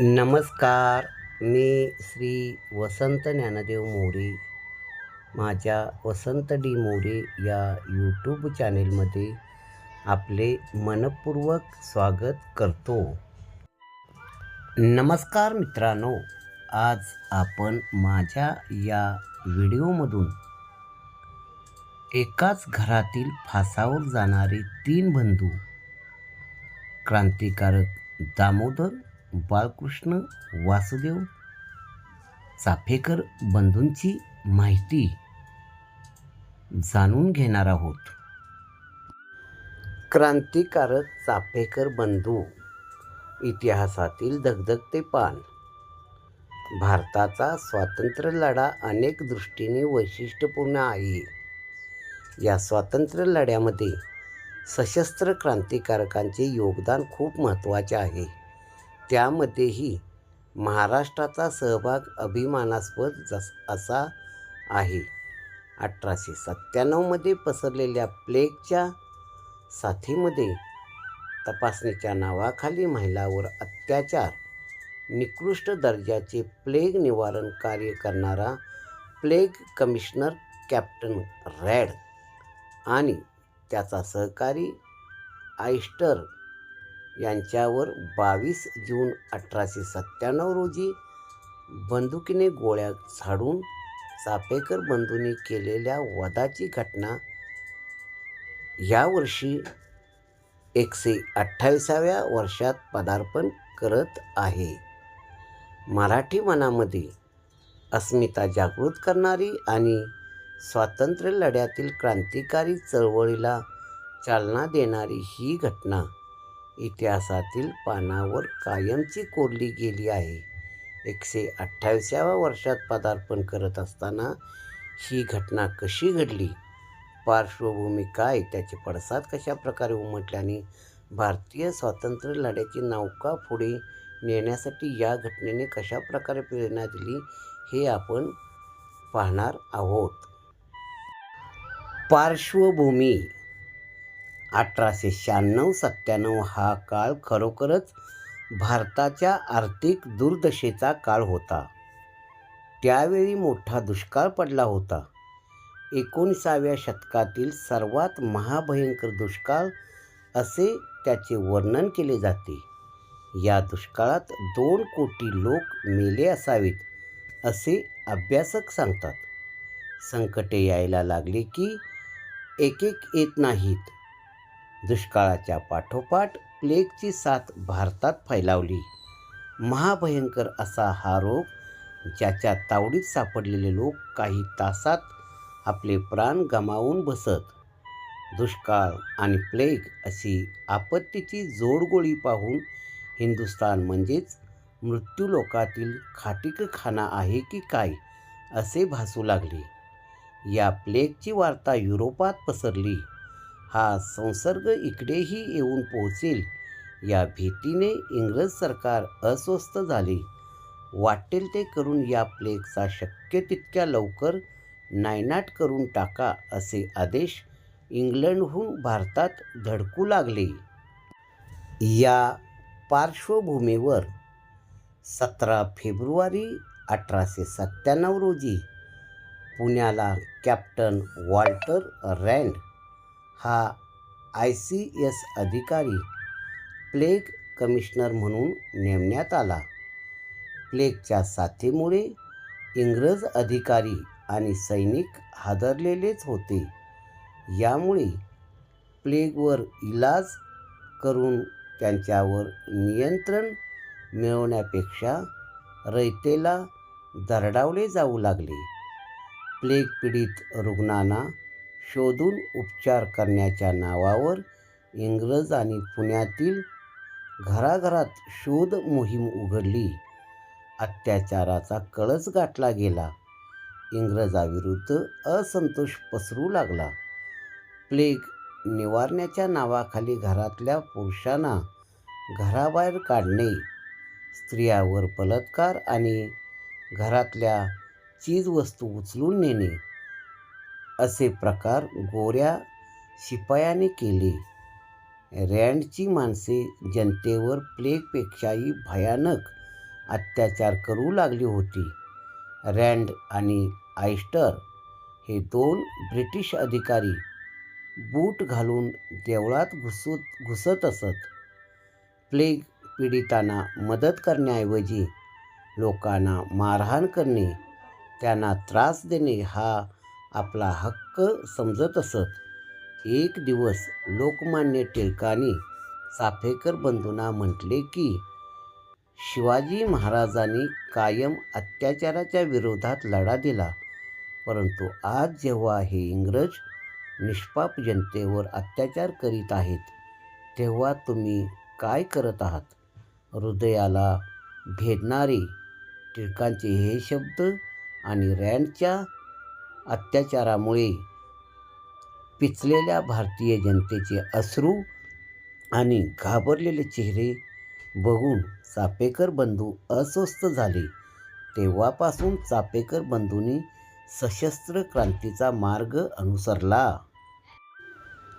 नमस्कार मी श्री वसंत ज्ञानदेव मोरे. माझ्या वसंत डी मोरे या यूट्यूब चॅनेलमध्ये आपले मनपूर्वक स्वागत करतो. नमस्कार मित्रांनो आज आपण माझ्या या व्हिडिओमधून एकाच घरातील फासावर जाणारे तीन बंधू क्रांतिकारक दामोदर बाळकृष्ण वासुदेव चाफेकर बंधूंची माहिती जाणून घेणार आहोत. क्रांतिकारक चाफेकर बंधू इतिहासातील धगधगते पान भारताचा स्वातंत्र्य लढा अनेक दृष्टीने वैशिष्ट्यपूर्ण आहे. या स्वातंत्र्य लढ्यामध्ये सशस्त्र क्रांतिकारकांचे योगदान खूप महत्त्वाचे आहे. त्यामध्येही महाराष्ट्राचा सहभाग अभिमानास्पद जस असा आहे. अठराशे सत्त्याण्णवमध्ये पसरलेल्या प्लेगच्या साथीमध्ये तपासणीच्या नावाखाली महिलावर अत्याचार निकृष्ट दर्जाचे प्लेग निवारण कार्य करणारा प्लेग कमिशनर कॅप्टन रॅड आणि त्याचा सहकारी आयस्टर यांच्यावर बावीस जून अठराशे सत्त्याण्णव रोजी बंदुकीने गोळ्या झाडून चापेकर बंधूंनी केलेल्या वधाची घटना यावर्षी एकशे अठ्ठावीसाव्या वर्षात पदार्पण करत आहे. मराठी मनामध्ये अस्मिता जागृत करणारी आणि स्वातंत्र्य लढ्यातील क्रांतिकारी चळवळीला चालना देणारी ही घटना इतिहासातील पानावर कायमची कोरली गेली आहे. एकशे अठ्ठावीसाव्या वर्षात पदार्पण करत असताना ही घटना कशी घडली? पार्श्वभूमी काय? त्याचे पडसाद कशा प्रकारे उमटल्याने भारतीय स्वातंत्र्य लढ्याची नौका पुढे नेण्यासाठी या घटनेने कशा प्रकारे प्रेरणा दिली हे आपण पाहणार आहोत. पार्श्वभूमी अठराशे शहाण्णव सत्त्याण्णव हा काळ खरोखरच भारताच्या आर्थिक दुर्दशेचा काळ होता. त्यावेळी मोठा दुष्काळ पडला होता. एकोणीसाव्या शतकातील सर्वात महाभयंकर दुष्काळ असे त्याचे वर्णन केले जाते. या दुष्काळात दोन कोटी लोक मेले असावेत असे अभ्यासक सांगतात. संकटे यायला लागले की एक एक येत नाहीत. दुष्काळाच्या पाठोपाठ प्लेगची साथ भारतात फैलावली. महाभयंकर असा हा रोग ज्याच्या तावडीत सापडलेले लोक काही तासात आपले प्राण गमावून बसत. दुष्काळ आणि प्लेग अशी आपत्तीची जोडगोळी पाहून हिंदुस्तान म्हणजेच मृत्यूलोकातील खाटीक खाना आहे की काय असे भासू लागले. या प्लेगची वार्ता युरोपात पसरली. हा संसर्ग इकडेही येऊन पोहोचेल. या भीतीने इंग्रज सरकार अस्वस्थ झाले. वाटेल ते करून या प्लेगचा शक्य तितक्या लवकर नायनाट करून टाका असे आदेश इंग्लंडहून भारतात धडकू लागले. या पार्श्वभूमीवर सतरा फेब्रुवारी अठराशे सत्त्याण्णव रोजी पुण्याला कॅप्टन वॉल्टर रँड हा आय सी एस अधिकारी प्लेग कमिशनर म्हणून नेमण्यात आला. प्लेगच्या साथीमुळे इंग्रज अधिकारी आणि सैनिक हादरलेलेच होते. यामुळे प्लेगवर इलाज करून त्यांच्यावर नियंत्रण मिळवण्यापेक्षा रयतेला दरडावले जाऊ लागले. प्लेग पीडित रुग्णांना शोधून उपचार करण्याच्या नावावर इंग्रजांनी पुण्यातील घराघरात शोध मोहीम उघडली. अत्याचाराचा कळस गाठला गेला. इंग्रजाविरुद्ध असंतोष पसरू लागला. प्लेग निवारण्याच्या नावाखाली घरातल्या पुरुषांना घराबाहेर काढणे स्त्रियावर बलात्कार आणि घरातल्या चीजवस्तू उचलून नेणे असे प्रकार गोऱ्या शिपायाने केले. रँडची माणसे जनतेवर प्लेगपेक्षाही भयानक अत्याचार करू लागली होती. रँड आणि आयस्टर हे दोन ब्रिटिश अधिकारी बूट घालून देवळात घुसत घुसत असत. प्लेग पीडितांना मदत करण्याऐवजी लोकांना मारहाण करणे त्यांना त्रास देणे हा आपला हक्क समजत असत. एक दिवस लोकमान्य टिळकांनी चाफेकर बंधूंना म्हटले की शिवाजी महाराजांनी कायम अत्याचाराच्या विरोधात लढा दिला. परंतु आज जेव्हा हे इंग्रज निष्पाप जनतेवर अत्याचार करीत आहेत तेव्हा तुम्ही काय करत आहात? हृदयाला भेदणारे टिळकांचे हे शब्द आणि रँडच्या अत्याचारामुळे पिचलेल्या भारतीय जनतेचे अश्रू आणि घाबरलेले चेहरे बघून चापेकर बंधू अस्वस्थ झाले. तेव्हापासून चापेकर बंधूंनी सशस्त्र क्रांतीचा मार्ग अनुसरला.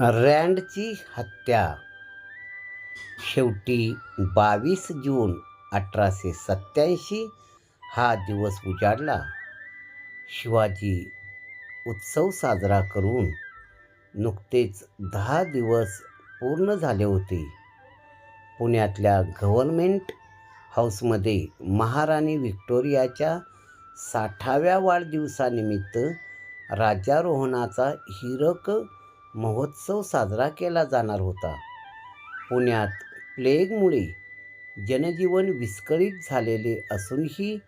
रँडची हत्या. शेवटी बावीस जून अठराशे सत्याऐंशी हा दिवस उजाडला. शिवाजी उत्सव साजरा करून नुकतेच दहा दिवस पूर्ण झाले होते. पुण्यातल्या गव्हर्मेंट हाऊसमध्ये महाराणी व्हिक्टोरियाच्या साठाव्या वाढदिवसानिमित्त राज्यारोहणाचा हिरक महोत्सव साजरा केला जाणार होता. पुण्यात प्लेगमुळे जनजीवन विस्कळीत झालेले असूनही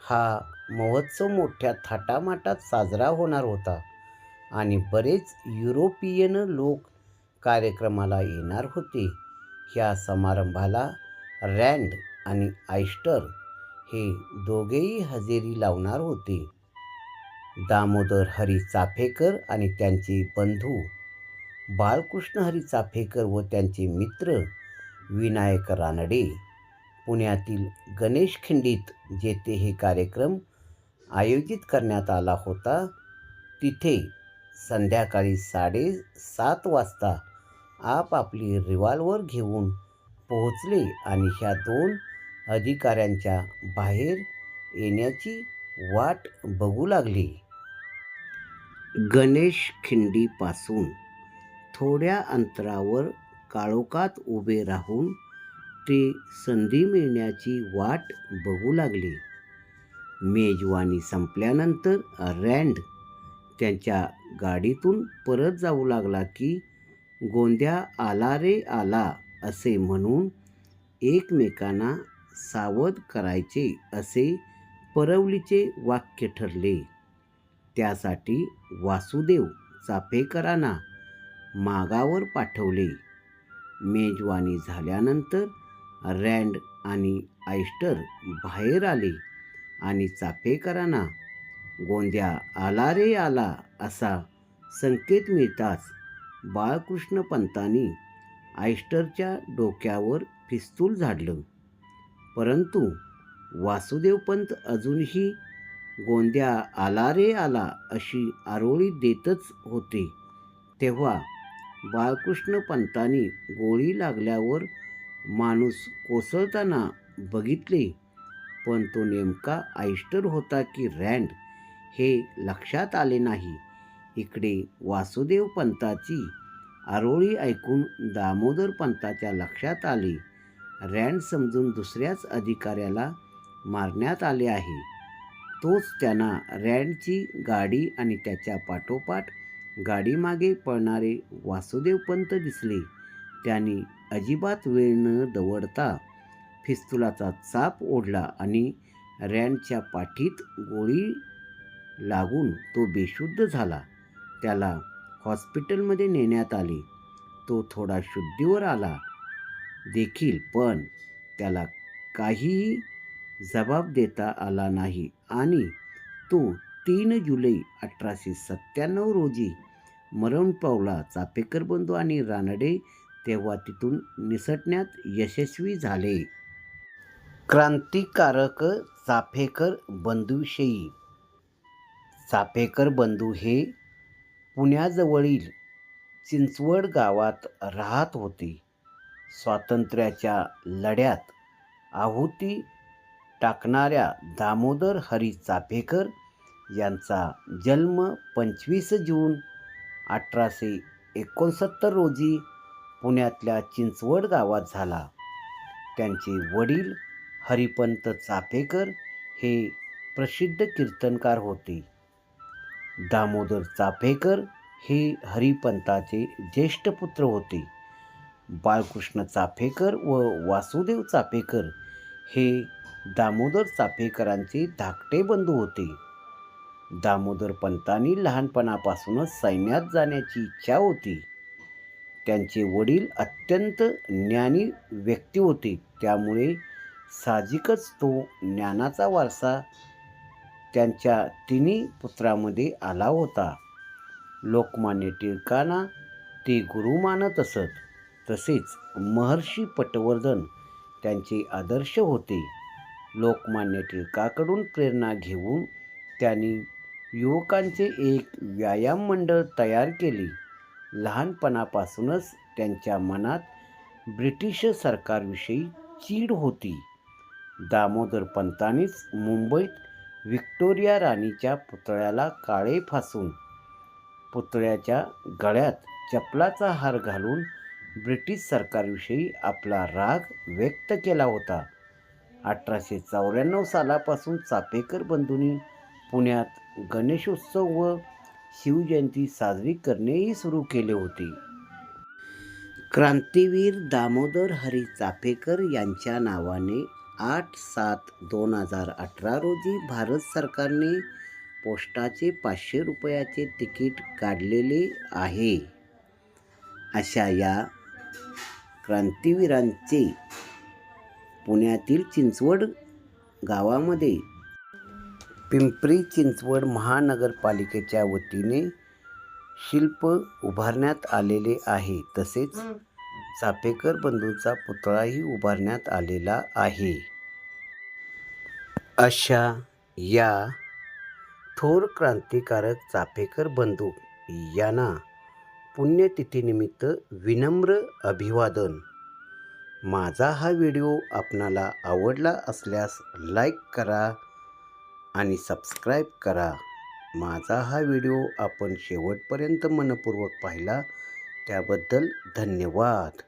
हा महोत्सव मोठ्या थाटामाटात साजरा होणार होता आणि बरेच युरोपियन लोक कार्यक्रमाला येणार होते. ह्या समारंभाला रँड आणि आयस्टर हे दोघेही हजेरी लावणार होते. दामोदर हरी चाफेकर आणि त्यांचे बंधू बाळकृष्ण हरी चाफेकर व त्यांचे मित्र विनायक रानडे पुण्यातील गणेश खिंडीत जेथे हे कार्यक्रम आयोजित करण्यात आला होता. तिथे संध्याकाळी साडेसात वाजता आपापली रिव्हॉल्वर घेऊन पोहोचले आणि ह्या दोन अधिकाऱ्यांच्या बाहेर येण्याची वाट बघू लागली. गणेश खिंडीपासून थोड्या अंतरावर काळोखात उभे राहून ते संधी मिळण्याची वाट बघू लागली. मेजवानी संपल्यानंतर रँड त्यांच्या गाडीतून परत जाऊ लागला की गोंद्या आला रे आला असे म्हणून एकमेकांना सावध करायचे असे परवलीचे वाक्य ठरले. त्यासाठी वासुदेव चाफेकरांना मागावर पाठवले. मेजवानी झाल्यानंतर रँड आणि आयस्टर बाहेर आले. आणि चाफेकरांना गोंद्या आला रे आला असा संकेत मिळताच बाळकृष्ण पंतांनी आयस्टरच्या डोक्यावर पिस्तूल झाडलं. परंतु वासुदेवपंत अजूनही गोंद्या आला रे आला अशी आरोळी देतच होते. तेव्हा बाळकृष्ण पंतांनी गोळी लागल्यावर माणूस कोसळताना बघितले पण तो नेमका आयस्टर होता की रँड हे लक्षात आले नाही. इकडे वासुदेव पंताची आरोळी ऐकून दामोदर पंताच्या लक्षात आले. रँड समजून दुसऱ्याच अधिकाऱ्याला मारण्यात आले आहे. तोच त्यांना रँडची गाडी आणि त्याच्या पाठोपाठ गाडीमागे पळणारे वासुदेव पंत दिसले. त्यांनी अजिबात वेळ न दवडता फिस्तुलाचा चाप ओढला आणि रॅनच्या पाठीत गोळी लागून तो बेशुद्ध झाला. त्याला हॉस्पिटलमध्ये नेण्यात आले. तो थोडा शुद्धीवर आला. देखील पण त्याला काहीही जबाब देता आला नाही आणि तो तीन जुलै अठराशे सत्त्याण्णव रोजी मरण पावला. चापेकर बंधू आणि रानडे तेव्हा तिथून निसटण्यात यशस्वी झाले. क्रांतिकारक चाफेकर बंधूविषयी. चाफेकर बंधू हे पुण्याजवळील चिंचवड गावात राहत होते. स्वातंत्र्याच्या लढ्यात आहुती टाकणाऱ्या दामोदर हरी चाफेकर यांचा जन्म पंचवीस जून अठराशे एकोणसत्तर रोजी पुण्यातल्या चिंचवड गावात झाला. त्यांचे वडील हरिपंत चाफेकर हे प्रसिद्ध कीर्तनकार होते. दामोदर चाफेकर हे हरिपंताचे ज्येष्ठ पुत्र होते. बाळकृष्ण चाफेकर व वासुदेव चाफेकर हे दामोदर चाफेकरांचे धाकटे बंधू होते. दामोदर पंतांनी लहानपणापासूनच सैन्यात जाण्याची इच्छा होती. त्यांचे वडील अत्यंत ज्ञानी व्यक्ती होते. त्यामुळे साहजिकच तो ज्ञानाचा वारसा त्यांच्या तिन्ही पुत्रामध्ये आला होता. लोकमान्य टिळकांना ते गुरु मानत असत तसेच महर्षी पटवर्धन त्यांचे आदर्श होते. लोकमान्य टिळकाकडून प्रेरणा घेऊन त्यांनी युवकांचे एक व्यायाम मंडळ तयार केले. लहानपणापासूनच त्यांच्या मनात ब्रिटिश सरकारविषयी चीड होती. दामोदर पंतांनीच मुंबईत व्हिक्टोरिया राणीच्या पुतळ्याला काळे फासून पुतळ्याच्या गळ्यात चपलाचा हार घालून ब्रिटिश सरकारविषयी आपला राग व्यक्त केला होता. अठराशे चौऱ्याण्णव सालापासून चापेकर बंधूंनी पुण्यात गणेशोत्सव व शिवजयंती साजरी करणेही सुरू केले होते. क्रांतीवीर दामोदर हरी चाफेकर यांच्या नावाने आठ सात दोन हजार अठरा रोजी भारत सरकारने पोस्टाचे पाचशे रुपयाचे तिकीट काढलेले आहे. अशा या क्रांतीवीरांचे पुण्यातील चिंचवड गावामध्ये पिंपरी चिंचवड महानगरपालिकेच्या वतीने शिल्प उभारण्यात आलेले आहे. तसेच चाफेकर बंधूंचा पुतळाही उभारण्यात आलेला आहे. अशा या थोर क्रांतिकारक चाफेकर बंधू यांना पुण्यतिथीनिमित्त विनम्र अभिवादन. माझा हा व्हिडिओ आपणाला आवडला असल्यास लाईक करा आणि सबस्क्राईब करा. माझा हा व्हिडिओ आपण शेवटपर्यंत मनपूर्वक पाहिला त्याबद्दल धन्यवाद.